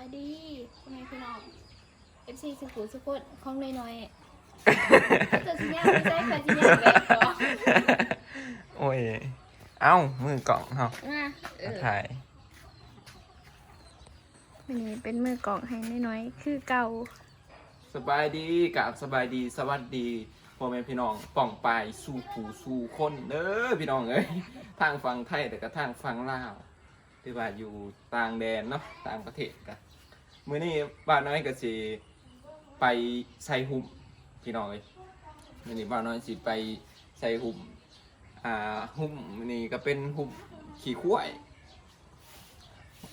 บายดีคุณแม่พี่น้อง FC สุขุมสุขุนของน้อยๆเกิดสิเนี่ยไม่ใช่ใครที่เนี่ยแบบก่อนโอ้ย เอ้า มือกล่องเฮามาเอมาอถ่ายวันนี้เป็นมือกล่องให้น้อยๆ คือเก่า สบายดีกับสบายดีสวัสดีพ่อแม่พี่น้องป่องปายสู่ผู้สู่คนเด้อพี่น้องเอ้ยทางฝั่งไทยแต่ก็ทางฝั่งลาวที่ว่าอยู่ต่างแดนเนาะต่างประเทศกัน มื้อนี้บ้านน้อยก็สิไปใส่หุ่มพี่น้องเอ้ยมื้อนี้บ้านน้อยสิไปใส่หุ่มอ่าหุ่มมื้อนี้ก็เป็นหุ่มขี้ข้วย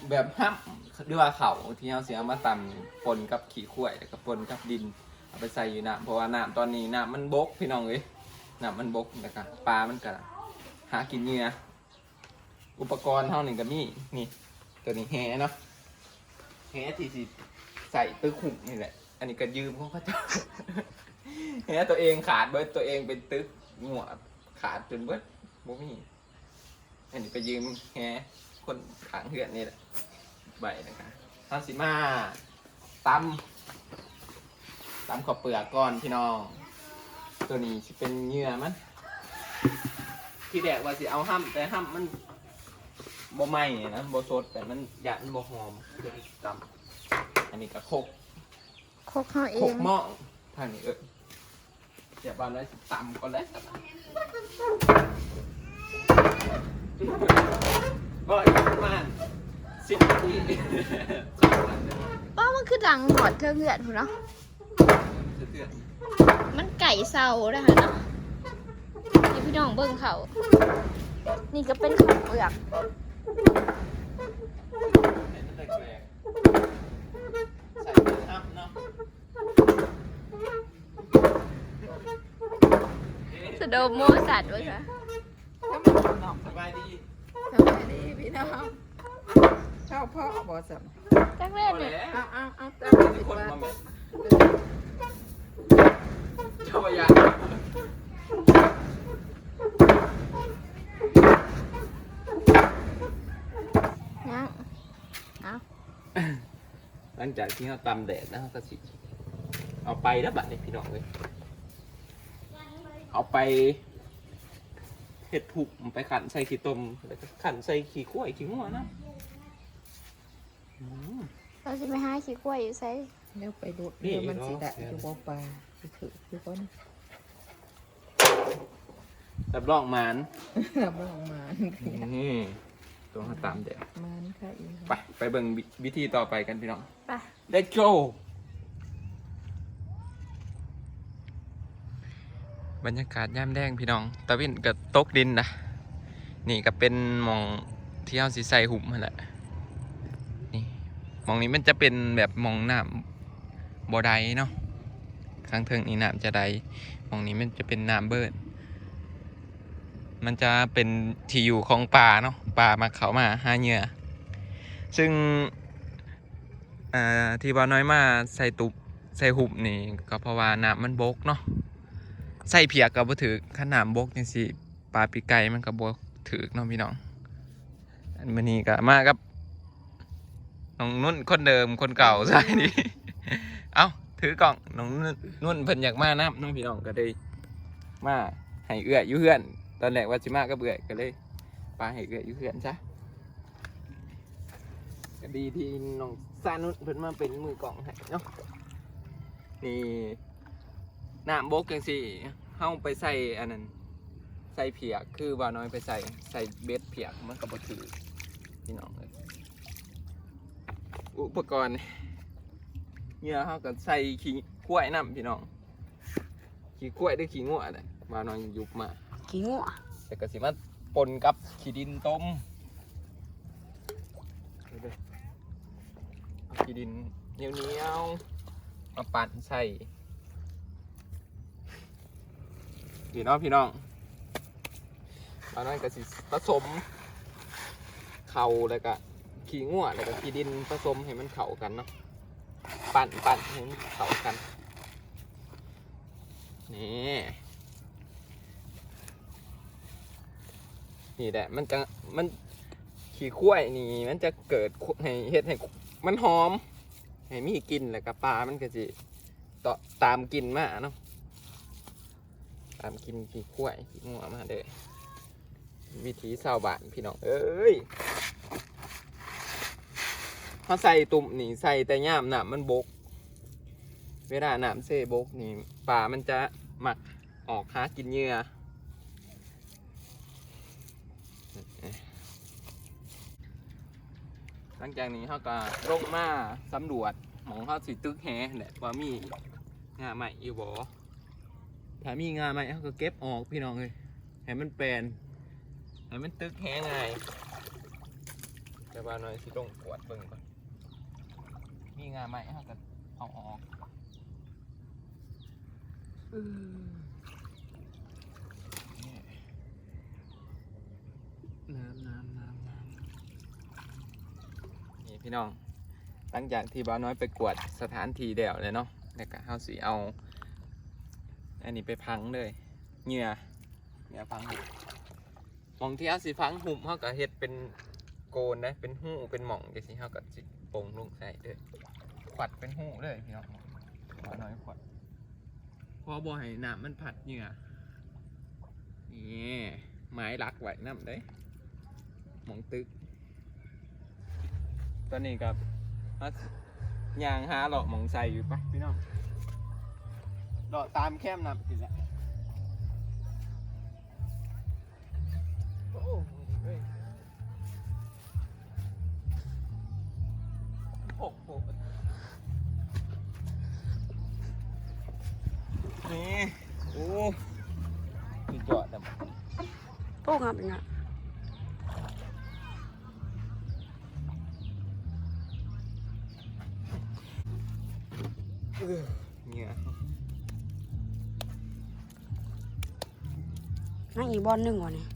แบบห้ำหรือว่าเขาที่เอาเสียมาตำปนกับขี้ข้วยแล้วก็ปนกับดินเอาไปใส่อยู่น้ำเพราะว่าน้ำตอนนี้น้ำมันบกพี่น้องเอ้ยน้ำมันบกนะครับปลามันก็หากินเหงื่ออุปกรณ์เท่านี้ก็มีนี่ตัวนี้แหเนาะ แหที่สิใส่ตึกหุ่มนี่แหละ อันนี้ก็ยืมของเขาเจ้าแหตัวเองขาดเบิดตัวเองเป็นตึกหัวขาดจนเบิดบ่มีอันนี้ไปยืมแหคนขางเหือนนี่แหละใบนะครับทำสิมาตำตำขอบเปลือกก่อนพี่น้อง ตัวนี้จะเป็นเงื่อมัน ที่แดกว่าสิเอาห้ำแต่ห้ำมัน บ่ไหม้นะบ่สดแต่มันหยาดมันบ่หอมตัวนี้ตำอันนี้ก็โคกโคกเขาเอโคกงหม้อทางนี้เออเดี๋ยวบ้านไว้สิตำก่อนเลยก็อีกประมาณสิบนาทีป้ามันคือดังหอดเครื่องเลือดพุ่นเนาะมันไก่เซาได้ค่ะเนาะนี่พี่น้องเบิ่งเขา นี่ก็เป็นข้าวเปลือก ใส่น้ำเนาะสะโดมโมสัตว์วะคะสบายดีสบายดีพี่น้องชอบพ่อบอกสัมจักแรกเนี่ยเอาเอาเอาตามีปิดคนว่ามาไหม เจ้าอยายังเอา ห ลังจากที่เราตำแดดแล้วเราก็สิเอาไปแล้วบัดนี้พี่น้องเลยเอาไปเห็ดผุกไปขันใส่ขี้ต้มแล้วก็ขันใส่ขี้ข้วยขี้งัวนะอืมเราจะไปหาขี้กล้วยอยู่ไซเร็วไปดูดนี่เดี๋ยวมันสิได้เนาะอยู่บ่ปลาสิถือคือก้อนรับรองหมานรับรองมานี่ ตัวเขาตามแดดมันค่ะอีไปไปเบิ่งวิวิธีต่อไปกันพี่น้อง ไป Let's go บรรยากาศย่ามแดงพี่น้อง ตะวินกับตกดินนะ นี่ก็เป็นหมองที่เอาสีใส่หุ่มนั่นแหละ นี่หมองนี้มันจะเป็นแบบหมองน้ำบ่อใดเนาะข้างเทิงนี่น้ำจะใดหมองนี้มันจะเป็นน้ำเบิด มันจะเป็นที่อยู่ของปลาเนาะ ปลามาเขามาหาเหยื่อซึ่งที่ว่าน้อยมาใส่ตุบใส่หุบนี่ก็เพราะว่าน้ำมันบกเนาะใส่เพียกก็บ่ถือขนาดบกจังซี่ปลาปีไก่มันก็บ่ถือเนาะพี่น้องอันมื้อนี้ก็มากับน้องนุ่นคนเดิมคนเก่าใช่ดิเอ้าถือกล่องน้องนุ่นนุ่นเพิ่นอยากมานํน้องพี่น้องก็เลยมาให้เอื้ออยู่เฮือน ตอนแรกว่าสิมากับเอื้อก็เลย ปาให้เอื้ออยู่เฮือนซะก็ดีที่น้องซานุชเพิ่นมาเป็นมือกล่องให้เนาะนี่น้ำบกจังสี่เฮาไปใส่อันนั้นใส่เพียกคือว่าน้อยไปใส่ใส่เบ็ดเพียกมันก็บ่ถือพี่น้องเลยอุปกรณ์เนี่ยเฮาก็ใส่ขี้กล้วยน้ำพี่น้องขี้กล้วยหรือขี้งัวน่ะว่าน้อยยุบมาขี้งัวแต่ก็สิมา ปนกับขี้ดินต้มเอาเด้อเอาขี้ดินเหนียวเหนียวๆมาปั่นใส่พี่น้องพี่น้องตอนนั้นก็สิผสมเข่าแล้วก็ขี้ง่วแล้วก็ขี้ดินผสมให้มันเข้ากันเนาะปั่นปั่นให้มันเข้ากันนี่ นี่แหละ มันจะมันขี้ข้วยนี่ มันจะเกิดให้เห็ดให้มันหอม ให้มีกินแล้วก็ปลา มันก็สิต่อตามกินมาเนาะตามกินขี้ข้วยขี้งัวมาเด้อวิถีชาวบ้านพี่น้องเอ้ยเขาใส่ตุ่มนี่ใส่แต่ย่ามน้ำมันบก เวลาน้ำเซบกนี่ปลามันจะหมักออกหากินเหยื่อ ลังจากนี้เขาก็ลงมาสำรวจหมองเขาสิตึกแหแหละว่ามีงาใหม่อยู่บ่ถ้ามีงาใหม่เขาก็เก็บออกพี่น้องเลยให้มันแปลนให้มันตึกแหง่ายแต่ว่าหน่อยสิลงกวดเบิ่งก่อนมีงาใหม่เขาก็เอาออกน้ำน้ำน้ำน้ำ พี่น้อง หลังจากที่บ้าน้อยไปกวดสถานที่เดี่ยวเลยเนาะแล้วก็เฮาสีเอา อันนี้ไปพังเลยเหงื่อเหงื่อพังหุบหมองที่เฮาสีพังหุบเฮาก็เฮ็ดเป็นโกนนะเป็นหูเป็นหม่องจังซี่เฮาก็สิโป่งลงใส่เด้อขวัดเป็นหูเลยพี่น้องบ้าน้อยขวัดพอบ่ให้น้ำมันผัดเหงื่อนี่ไม้รักไว้น้ำเด้หมองตึก ตอนนี้กับยางหาหลอกหมองใส่อยู่ปะพี่น้องหลอกตามแคมนำอีกแล้วโอ้โหนี่ โอ้สุดยอดแต่โป้งครับเป็นไง บอลหนึ่งวะเนี่ย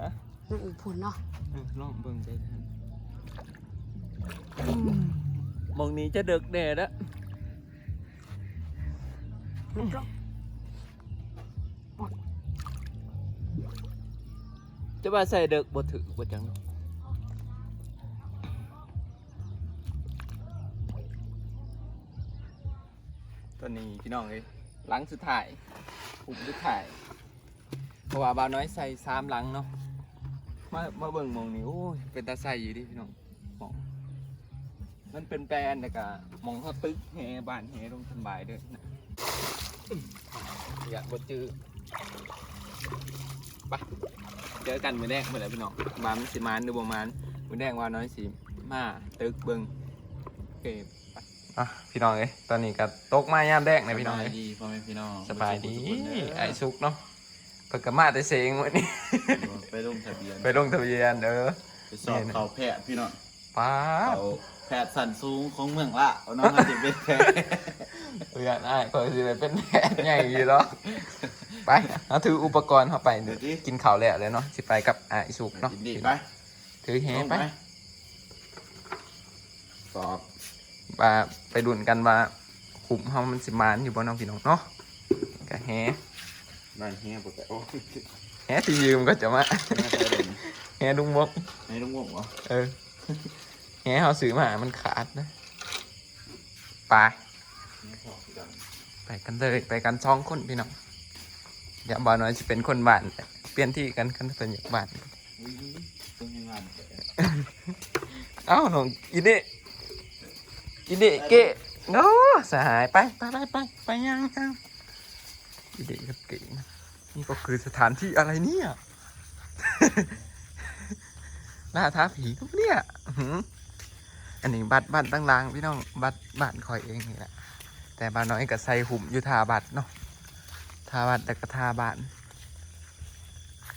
ฮะนั่งอีกผุนเนาะเออลองเบิ่งใจทันมองนี้จะเดึกแน่แล้วมันก็จะว่าใส่เดึกบ่ถือบ่จังตอนนี้พี่น้องเอ้ยหลังสุดท้ายปุ่มสุดท้าย เพราะว่าบ่าวน้อยใส่สามหลังเนาะมามาเบิ่งหมองนี้โอ้ยเป็นตาใส่อยู่ดิพี่น้องหมองมันเป็นแปลนแต่กะมองเขาตึกแฮบ้านแฮลงสำบายเด้อนะอยากบดจือไปเจอกันมือแรกเมื่อไหร่พี่น้องมามันสิมานหรือบ่มานมือแรกว่าน้อยสิมาตึกเบิงโอเคไปอะพี่น้องเอ้ยตอนนี้ก็ตกมายามแรกนะพี่น้องสบาเอ้ยยดีพ่อแม่พี่น้องสบายดีทุกคนเด้อไอ้ซุกเนาะ เพิ่นก็มาแต่เสงวันนี้ ไปลงทะเบียน ไปลงทะเบียนเด้อไปสอบเขาแพทย์พี่น้องป้าบเขาแพทย์สันสูงของเมืองละเอาน้องมาจะเป็นแพทย์เพื่อนไอ้ายก็สิไปเป็นแพทย์ใหญ่อยู่เนาะไปเอาถืออุปกรณ์เข้าไปเดี๋ยวดิกินข้าวแล้วเลยเนาะสิไปกับไอ้ายสุกเนาะกินดีไปถือแฮไปลงสอบว่าไปดุนกันว่าขุมเฮามันสิมานอยู่บ่น้องพี่น้องเนาะก็แฮ บ้านเฮียปกติโอ้ยแฮที่ยืมก็จะมาไม่ใช่เด่นแฮลุงมกในลุงวงเหรอเออแฮเฮาซื้อมามันขาดนะไปไม่ชอบจังไปกันเลยไปกันสองคนพี่น้องอย่าบ่น้อยสิเป็นคนบ้านเปลี่ยนที่กันกันเป็นอยากบ้านอุ้ยต้องยังงานแต่เอ้าน้องอีเดะอีเดะเกะโอ้สหายไปไปไปไปไปยังยังอี เดะกับเกะนะนี่ก็คือสถานที่อะไรเนี่ยล่าท้าผีก็เนี่ยอันนี้บัตรบัตรตั้งรางพี่น้องบัตรบ้านคอยเองนี่แหละแต่บ้านน้อยก็ใส่หุ่มอยู่ทาบัตรเนาะทาบัตรแต่ก็ทาบ้าน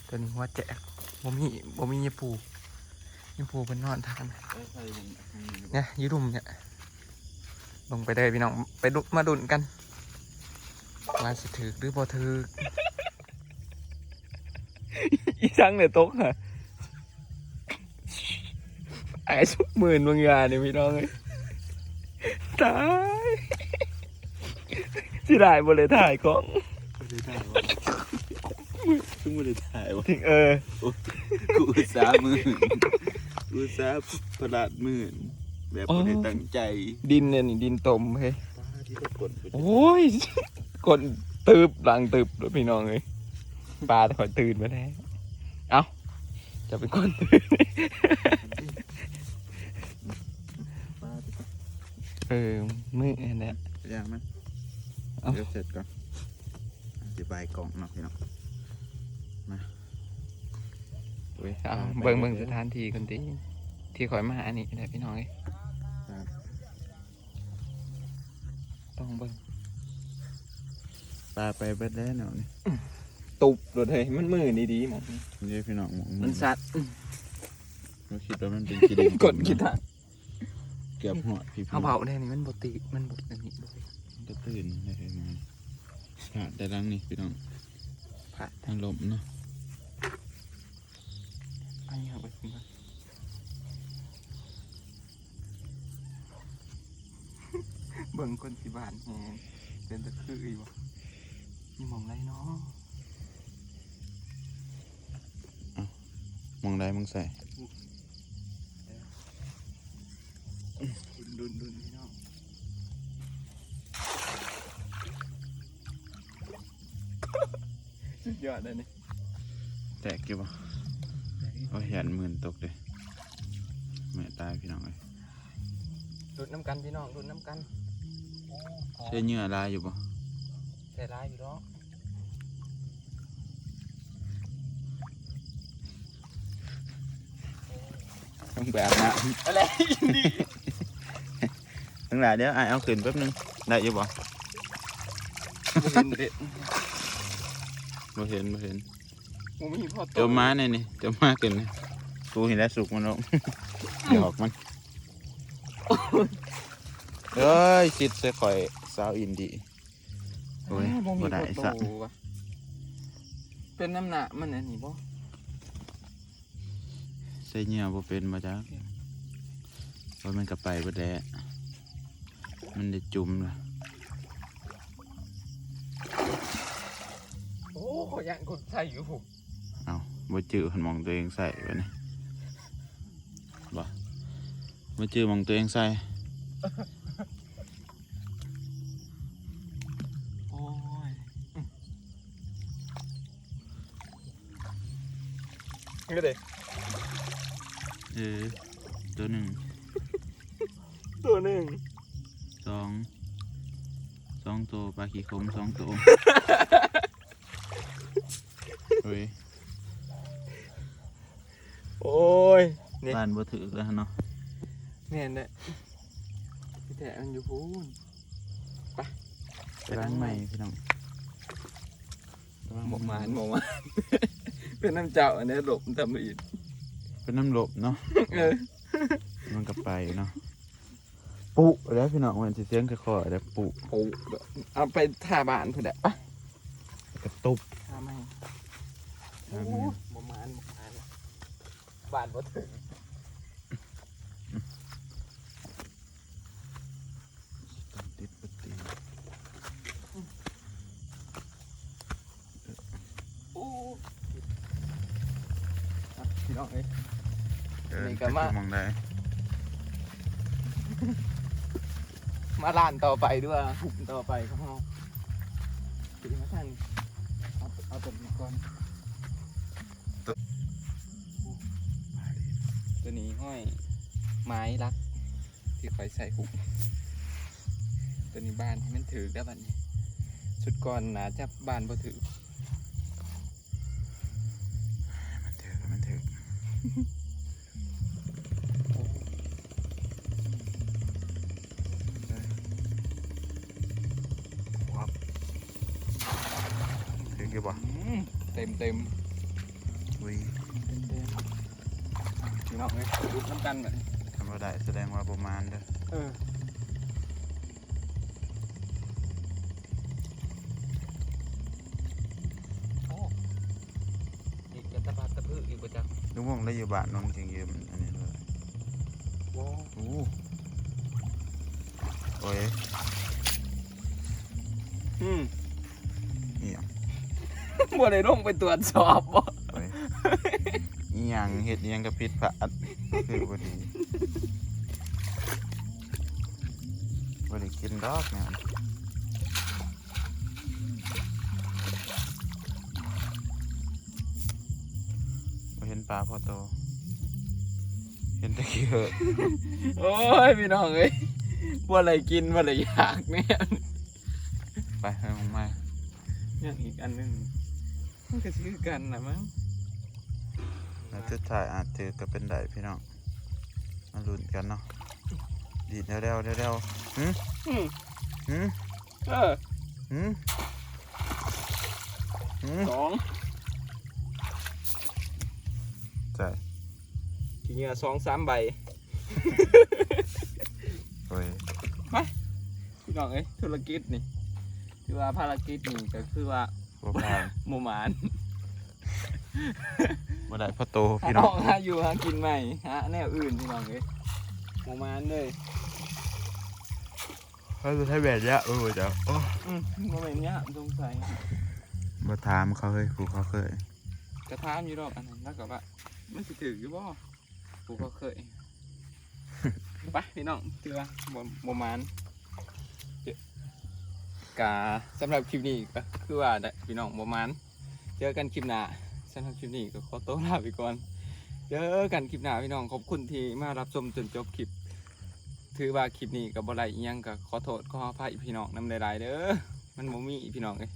ตัวนี้ว่าแจกบ่มีบ่มียาปูยาปูเป็นนอนทางเอ้ยใครเห็นอืมเนี่ยยูดุมเนี่ยลงไปเลยพี่น้องไปดมาดุนกัน ว่าสิถือหรือบ่ถืออีสังเนี่ยตกฮะไอ้สุกหมื่นบางอย่างเนี่ยพี่น้องเลยตายสิได้บ่เลยถ่ายกล้องไม่ได้ถ่ายวะเพิ่งไม่ได้ถ่ายวะเออกูอุตสาห์หมื่นกูอุตสาห์ประหลาดหมื่นแบบบ่ได้ตั้งใจ ดินเนี่ยนี่ดินตมเฮ้ยป้าที่ได้กดไปโอ้ย กดตืบหลังตืบด้วยพี่น้องเลยปลาถอยตื่นมาแล้วเอ้าจะเป็นคนตื่นป้าที่เออมือนั่นแหละย่างมันเอาเดี๋ยวเสร็จก่อนอธิบายกล่องเนาะพี่น้องเว้ยเอาไปเบิ่งเบิ่งเบิ่งสถานที่คนที่ที่คอยมาอันนี้แหละพี่น้องเอ้ ปลาไปเบิดแล้วเนาะนี่ตุบรถเฮ้ยมันมือดีๆหมองเดี๋ยวพี่น้องหมองมันสัตว์เราคิดว่ามันเป็นกีดินกดคิดทางเกือบหอดพี่เขาเผาได้นี่มันบติมันบดอันนี้บ่ติก็ตื่นได้เลยมันผ่าแต่ลังนี่พี่น้องผ่าทางลมเนาะอันนี้เอาไปกินก่อนเบิ่งคนที่บ้านแฮงเป็นตะคืออีบ่ มีหมองไรเนาะมองได้มึงใส่ดุนดุนดุนพี่น้องสุดยอดเลยนี่แตกเกี่ยวบ่โอ้ยยันหมื่นตกเลยแม่ตายพี่น้องเลยดุนน้ำกันพี่น้องดุนน้ำกันใช่เหงื่อลายอยู่บ่ใส่ร้ายอยู่เนาะ ต้องแบบนะอะไรทั้งหลายเดี๋ยวไอายเอาขึ้นแป๊บนึงได้อยู่บ่เห็นเด็ดบ่เห็นบ่เห็นมูมีพ่อเจ้าม้าเนี่ยนี่เจ้าม้าขึ้นนี่กูเห็นแล้วสุกมันลงหยอกมันเอ้ยชิดใส่ข่อยสาวอินดีโอ้ยบ่มีบ่ได้พ่อสักโตวะเป็นน้ำหนักมันอันนี้บ่ใส่เหงื่อบ่เป็นมาจ้าว่ามันก็ไปบ่แด้มันได้จุ่มละโอ้ขยันกดใส่อยู่ผมเอาบ่จื้อหันมองตัวเองใส่ไว้นี่บ่บ่จื้อมองตัวเองใส่โอ้ยก็เด็ เออ ตัวหนึ่ง ตัวหนึ่ง สอง สองตัวปลาขี้คมสองตัวเฮ้ยโอ้ยนี่บ้านบ่ถือแล้วเนาะแม่นแหละพี่แต่มันอยู่พูนไปล้างใหม่พี่น้องหมกหมานหมกหมานเป็นน้ำเจ้าอันนี้หลบทำอีก เป็นน้ำหลบเนาะเออมันก็ไปเนาะปุแล้วพี่น้องมันสิเสียงค่อยๆแล้วปุโอ้เอาไปท่าบ้านเพื่อนปะกระตุบท่าไม่ท่าโอ้ไม่หมกหมานหมกหมานบ้านบ่ถึงติดปฏิโอ้อะพี่น้องเอ้ย เดินนี่ไปก็มามองได้มาล้านต่อไปด้วยหุบต่อไปของเราถึงมาทางนี้เอาเอาตัวนี้ก่อนตัวนี้ห้อยไม้รัก ที่คอยใส่หุบตัวนี้บ้านให้มันถือได้บัดนี้ ชุดก่อนนะจับบ้านบ่ถือ เต็มเต็มอุ้ยเต็มเต็มพี่น้องเอ้ยรุดน้ำกันแบบนี้ทำบ่ได้แสดงว่าประมาณเด้อเออโอ้อีกจะตะบาดตะพื้อีกประจักลุงวงได้อยู่บ้านน้องจริงยืมอันนี้เลยโอ้โอ้โอ้ยอืมเอียง บ่ได้ลงไปตรวจสอบบ่โอ้ยอีหยังเฮ็ดอีหยังก็ผิดพลาดคือบ่ดีกินดอกเนี่ยบ่เห็นปลาพอโต เห็นแตะกี้เหอะโอ้ยพี่น้องเอ้ยว่าอะไรกินว่าอะไรอยากเนี่ยไปให้มึงมาอย่างอีกอันหนึง มันก็ซื้อกันนะมั้งแล้วจุดถ่ายอาจถือก็เป็นได้พี่น้องมาลุ้นกันเนาะดีดเร็วๆเร็วๆหืมอืมหืมเออหืมหืมสองใช่ทีเงี้ยสองสามใบโอ้ยพี่น้องเอ้ยธุรกิจนี่คือว่าภารกิจนี่ก็คือว่า บ่ผ่านหมู่หมานบ่ได้พอโตหาพี่อน้อองกหาอยู่หากินใหม่หาแนวอื่นพี่น้องเอ้ยหมู่หมานเลยเขาจะใช้แบบเนี้ยเออจ้ะโอ้อืมโมเมนต์เนี้ยสงสัยบ่ถามเขาเฮ้ยครูเขาเคยกระทามอยู่ดอกอันนั้นแล้วก็ว่ามันสิถืออยู่บ่กูก็เคย ไปพี่น้องเจอบ่บ่หมานเจอ กาสำหรับคลิปนี้ก็คือว่าพี่น้องประมาณเจอกันคลิปหน้าสำหรับคลิปนี้ก็ขอตัวลาไปก่อนเจอกันคลิปหน้าพี่น้องขอบคุณที่มารับชมจนจบคลิป ถือว่าคลิปนี้กับบอะไรอียังก็ขอโทษขออภัยพี่น้องน้ำหลายๆเด้อมันบ่มีพี่น้องเลย